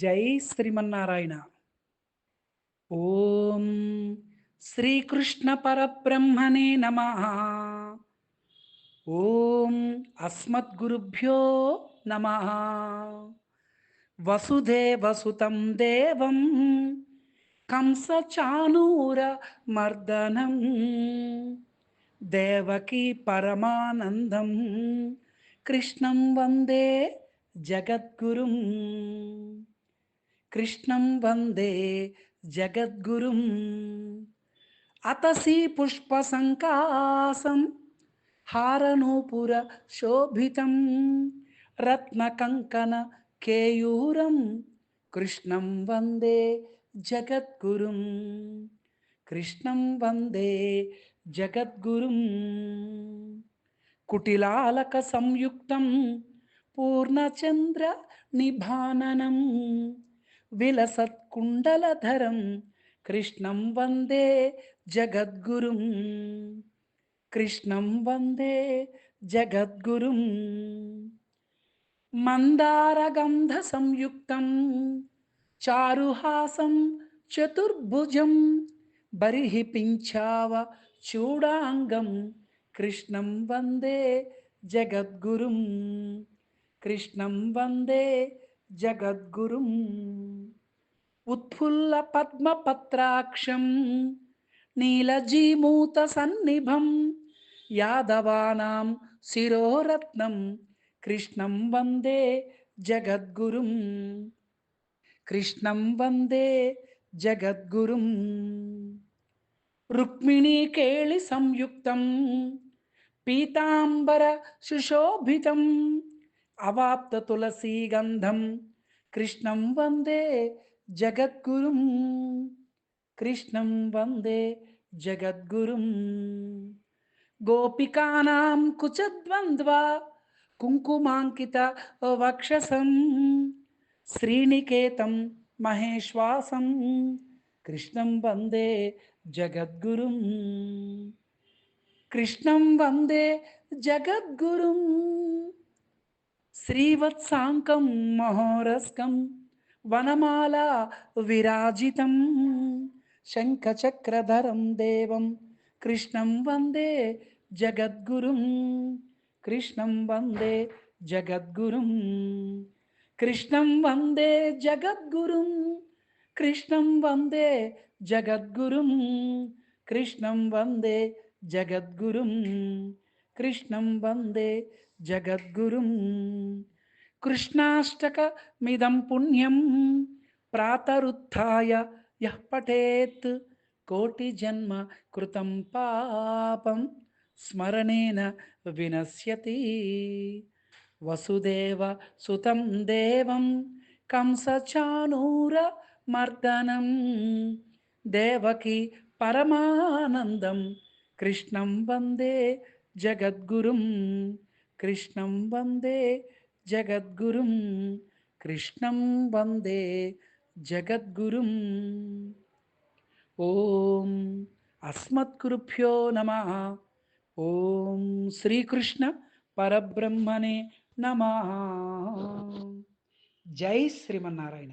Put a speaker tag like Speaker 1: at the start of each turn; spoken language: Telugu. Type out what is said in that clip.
Speaker 1: జై శ్రీమన్నారాయణ. ఓం శ్రీకృష్ణ పరబ్రహ్మణే నమ. ఓం అస్మద్గురుభ్యో నమ. వసుదేవసుతం దేవం కంసచానూర మర్దనం. దేవకీ పరమానందం కృష్ణం వందే జగద్గురుం. కృష్ణం వందే జగద్గురుం. అతసి పుష్పసంకాసం హారనూపుర శోభితం. రత్నకంకణ కేయూరం కృష్ణం వందే జగద్గురుం. కృష్ణం వందే జగద్గురుం. కుటిలాలక సంయుక్తం పూర్ణచంద్ర నిభాననం. విలసత్కుండలధరం కృష్ణం వందే జగద్గురుం. కృష్ణం వందే జగద్గురుం. మందారగంధ సంయుక్తం చారుహాసం చతుర్భుజం బరిహి పింఛావ చూడాంగం. కృష్ణం వందే జగద్గురుం. కృష్ణం వందే జగద్గురుం. ఉత్ఫుల్ల పద్మపత్రాక్షం. నీలజీమూత సన్నిభం. యాదవానాం శిరోరత్నం. కృష్ణం వందే జగద్గురుం. కృష్ణం వందే జగద్గురుం. రుక్మిణీకేళి సంయుక్తం. పీతాంబర సుశోభితం. అవాప్త తులసీ గంధం. కృష్ణం వందే జగద్గురుం. కృష్ణం వందే జగద్గురుం. గోపికానాం కుచద్వంద్వ కుంకుమాంకిత వక్షసం. శ్రీనికేతం మహేశ్వాసం. కృష్ణం వందే జగద్గురుం. కృష్ణం వందే జగద్గురుం. శ్రీవత్సాంకం మహోరస్కం వనమాల విరాజితం. శంఖచక్రధరం దేవం కృష్ణం వందే జగద్గురుం. కృష్ణం వందే జగద్గురుం. కృష్ణం వందే జగద్గురుం. కృష్ణం వందే జగద్గురుం. కృష్ణం వందే జగద్గురుం. కృష్ణం వందే జగద్గురుం కృష్ణాష్టకమిదం పుణ్యం ప్రాతరుత్య యః పఠేత్ కోటి జన్మ కృతం పాపం స్మరణేన వినశ్యతి. వసుదేవ సుతం దేవం కంసచానూర మర్దనం దేవకి పరమానందం కృష్ణం వందే జగద్గురుం. కృష్ణం వందే జగద్గురుం కృష్ణం వందే జగద్గురుం. ఓం అస్మత్కృభ్యో నమ. ఓం శ్రీకృష్ణ పరబ్రహ్మణే నమ. జై శ్రీమన్నారాయణ.